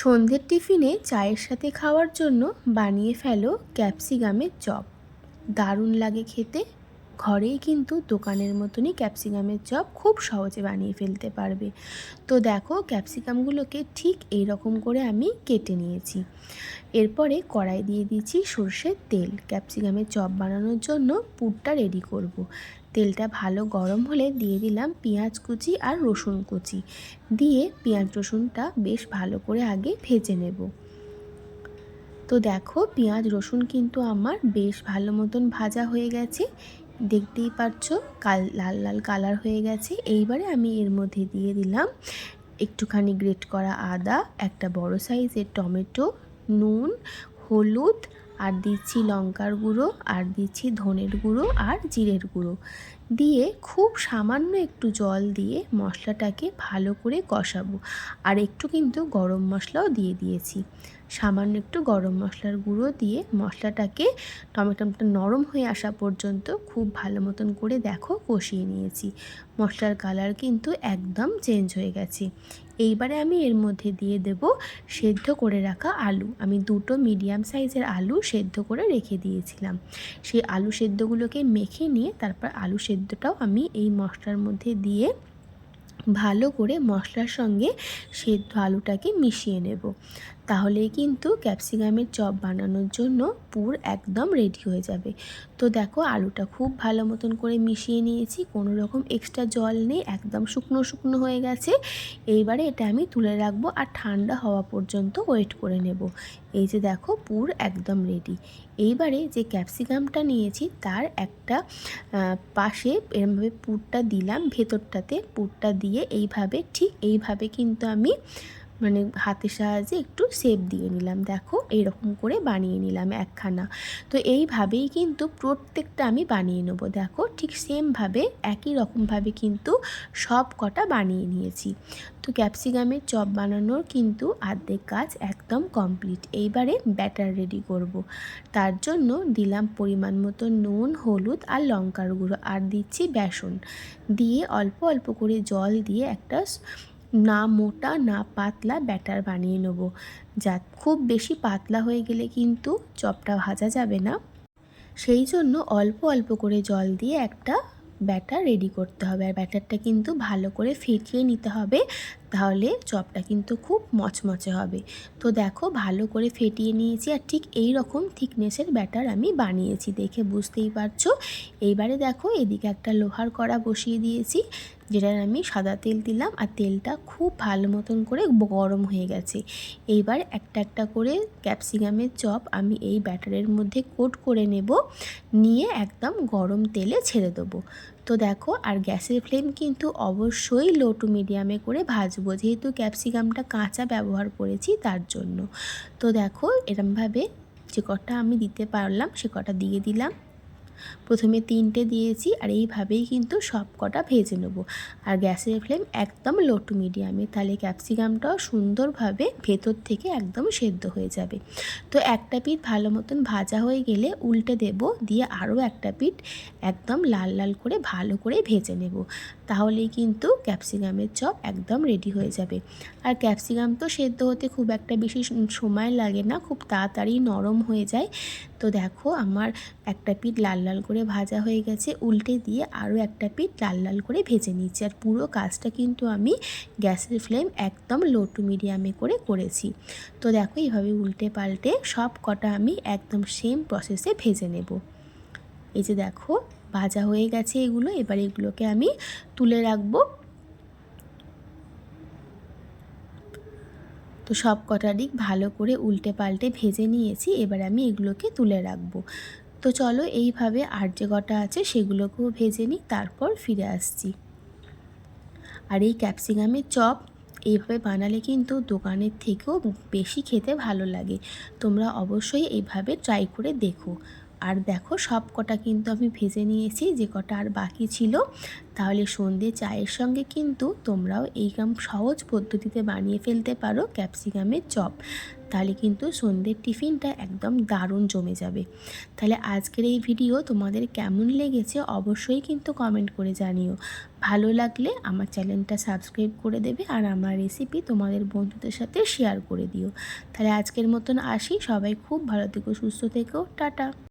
সন্ধ্যের টিফিনে চায়ের সাথে খাওয়ার জন্য বানিয়ে ফেলো ক্যাপসিকামের চপ। দারুণ লাগে খেতে। ঘরেই কিন্তু দোকানের মতনই ক্যাপসিকামের চপ খুব সহজে বানিয়ে ফেলতে পারবে। তো দেখো ক্যাপসিকামগুলোকে ঠিক এই রকম করে আমি কেটে নিয়েছি। এরপরে কড়াই দিয়ে দিচ্ছি সর্ষের তেল। ক্যাপসিকামের চপ বানানোর জন্য পুরটা রেডি করব। তেলটা ভালো গরম হলে দিয়ে দিলাম পেঁয়াজ কুচি আর রসুন কুচি। দিয়ে পেঁয়াজ রসুনটা বেশ ভালো করে আগে ভেজে নেব। তো দেখো পেঁয়াজ রসুন কিন্তু আমার বেশ ভালো মতন ভাজা হয়ে গেছে। দেখতেই পাচ্ছ কাল লাল লাল কালার হয়ে গেছে। এইবারে আমি এর মধ্যে দিয়ে দিলাম একটুখানি গ্রেট করা আদা, একটা বড় সাইজের টমেটো, নুন, হলুদ আর দিচ্ছি লঙ্কার গুঁড়ো আর দিচ্ছি ধনের গুঁড়ো আর জিরের গুঁড়ো। দিয়ে খুব সামান্য একটু জল দিয়ে মশলাটাকে ভালো করে কষাবো। আর একটু কিন্তু গরম মশলাও দিয়ে দিয়েছি। সামান্য একটু গরম মশলার গুঁড়ো দিয়ে মশলাটাকে টমেটোটা নরম হয়ে আসা পর্যন্ত খুব ভালো মতন করে দেখো কষিয়ে নিয়েছি। মশলার কালার কিন্তু একদম চেঞ্জ হয়ে গেছে। এইবারে আমি এর মধ্যে দিয়ে দেব সেদ্ধ করে রাখা আলু। আমি দুটো মিডিয়াম সাইজের আলু সেদ্ধ করে রেখে দিয়েছিলাম। সেই আলু সেদ্ধগুলোকে মেখে নিয়ে তারপর আলু সেদ্ধটাও আমি এই মশলার মধ্যে দিয়ে ভালো করে মশলার সঙ্গে সেদ্ধ আলুটাকে মিশিয়ে নেব। তাহলেই কিন্তু ক্যাপসিকামের চপ বানানোর জন্য পুর একদম রেডি হয়ে যাবে। তো দেখো আলুটা খুব ভালো মতন করে মিশিয়ে নিয়েছি, কোনো রকম এক্সট্রা জল নেই, একদম শুকনো শুকনো হয়ে গেছে। এইবারে এটা আমি তুলে রাখব আর ঠান্ডা হওয়া পর্যন্ত ওয়েট করে নেব। এই যে দেখো পুর একদম রেডি এইবারে যে ক্যাপসিকামটা নিয়েছি তার একটা পাশে এরমভাবে পুরটা দিলাম, ভেতরটাতে পুরটা দিয়ে এইভাবে, ঠিক এইভাবে কিন্তু আমি মানে হাতের সাহায্যে একটু শেপ দিয়ে নিলাম। দেখো, এইরকম করে বানিয়ে নিলাম একখানা। তো এইভাবেই কিন্তু প্রত্যেকটা আমি বানিয়ে নেব। দেখো, ঠিক সেমভাবে একই রকমভাবে কিন্তু সব কটা বানিয়ে নিয়েছি। তো ক্যাপসিকামের চপ বানানোর কিন্তু আর্ধেক কাজ একদম কমপ্লিট এইবারে ব্যাটার রেডি করব। তার জন্য দিলাম পরিমাণ মতো নুন, হলুদ আর লঙ্কার গুঁড়ো। আর দিচ্ছি বেসন। দিয়ে অল্প অল্প করে জল দিয়ে একটা না মোটা, না পাতলা ব্যাটার বানিয়ে নেব। যা খুব বেশি পাতলা হয়ে গেলে কিন্তু চপটা ভাজা যাবে না। সেই জন্য অল্প অল্প করে জল দিয়ে একটা ব্যাটার রেডি করতে হবে। আর ব্যাটারটা কিন্তু ভালো করে ফেটিয়ে নিতে হবে। তাহলে চপটা কিন্তু খুব মচমচে হবে। তো দেখো ভালো করে ফেটিয়ে নিয়েছি আর ঠিক এই রকম থিকনেসের ব্যাটার আমি বানিয়েছি দেখে বুঝতেই পারছ। এইবারে দেখো এদিকে একটা লোহার কড়া বসিয়ে দিয়েছি, যেটার আমি সাদা তেল দিলাম আর তেলটা খুব ভালো মতন করে গরম হয়ে গেছে। এইবার একটা একটা করে ক্যাপসিকামের চপ আমি এই ব্যাটারের মধ্যে কোট করে নেব, নিয়ে একদম গরম তেলে ছেড়ে দেবো। তো দেখো, আর গ্যাসের ফ্লেম কিন্তু অবশ্যই লো টু মিডিয়ামে করে ভাজবো। যেহেতু ক্যাপসিকামটা কাঁচা ব্যবহার করেছি তার জন্য। তো দেখো, এরমভাবে যে কটা আমি দিতে পারলাম, সে কটা দিয়ে দিলাম। প্রথমে তিনটে দিয়েছি আর এইভাবেই কিন্তু সব কটা ভেজে নেব। আর গ্যাসের ফ্লেম একদম লো টু মিডিয়ামে তাহলে ক্যাপসিকামটাও সুন্দরভাবে ভেতর থেকে একদম সেদ্ধ হয়ে যাবে। তো একটা পিঠ ভালো মতন ভাজা হয়ে গেলে উল্টে দেব, দিয়ে আরও একটা পিঠ একদম লাল লাল করে ভালো করে ভেজে নেব। তাহলেই কিন্তু ক্যাপসিকামের চপ একদম রেডি হয়ে যাবে। আর ক্যাপসিকাম তো সেদ্ধ হতে খুব একটা বেশি সময় লাগে না, খুব তাড়াতাড়ি নরম হয়ে যায়। তো দেখো আমার একটা পিঠ লাল লাল করে ভাজা হয়ে গেছে, উল্টে দিয়ে আরও একটা পিঠ লাল লাল করে ভেজে নিচ্ছি আর পুরো কাজটা কিন্তু আমি গ্যাসের ফ্লেম একদম লো টু মিডিয়ামে করে করেছি। তো দেখো এইভাবে উল্টে পাল্টে সব কটা আমি একদম সেম প্রসেসে ভেজে নেব। এই যে দেখো, ভাজা হয়ে গেছে এগুলো, এবার এগুলোকে আমি তুলে রাখব। তো সব কটা দিক ভালো করে উল্টে পাল্টে ভেজে নিয়েছি, এবার আমি এগুলোকে তুলে রাখব। তো চলো এইভাবে আর যে কটা আছে সেগুলোকেও ভেজে নিই, তারপর ফিরে আসছি। আর এই ক্যাপসিকামের চপ এইভাবে বানালে কিন্তু দোকানের থেকেও বেশি খেতে ভালো লাগে। তোমরা অবশ্যই এইভাবে ট্রাই করে দেখো। আর দেখো সব কটা কিন্তু আমি ভেজে নিয়েছি, যে কটা আর বাকি ছিল। তাহলে সন্ধে চায়ের সঙ্গে কিন্তু তোমরাও এই কাম সহজ পদ্ধতিতে বানিয়ে ফেলতে পারো ক্যাপসিকামের চপ। তাহলে কিন্তু সন্ধ্যের টিফিনটা একদম দারুণ জমে যাবে। তাহলে আজকের এই ভিডিও তোমাদের কেমন লেগেছে অবশ্যই কিন্তু কমেন্ট করে জানিও। ভালো লাগলে আমার চ্যানেলটা সাবস্ক্রাইব করে দেবে আর আমার রেসিপি তোমাদের বন্ধুদের সাথে শেয়ার করে দিও। তাহলে আজকের মতন আসি, সবাই খুব ভালো থেকো, সুস্থ থেকো, টাটা।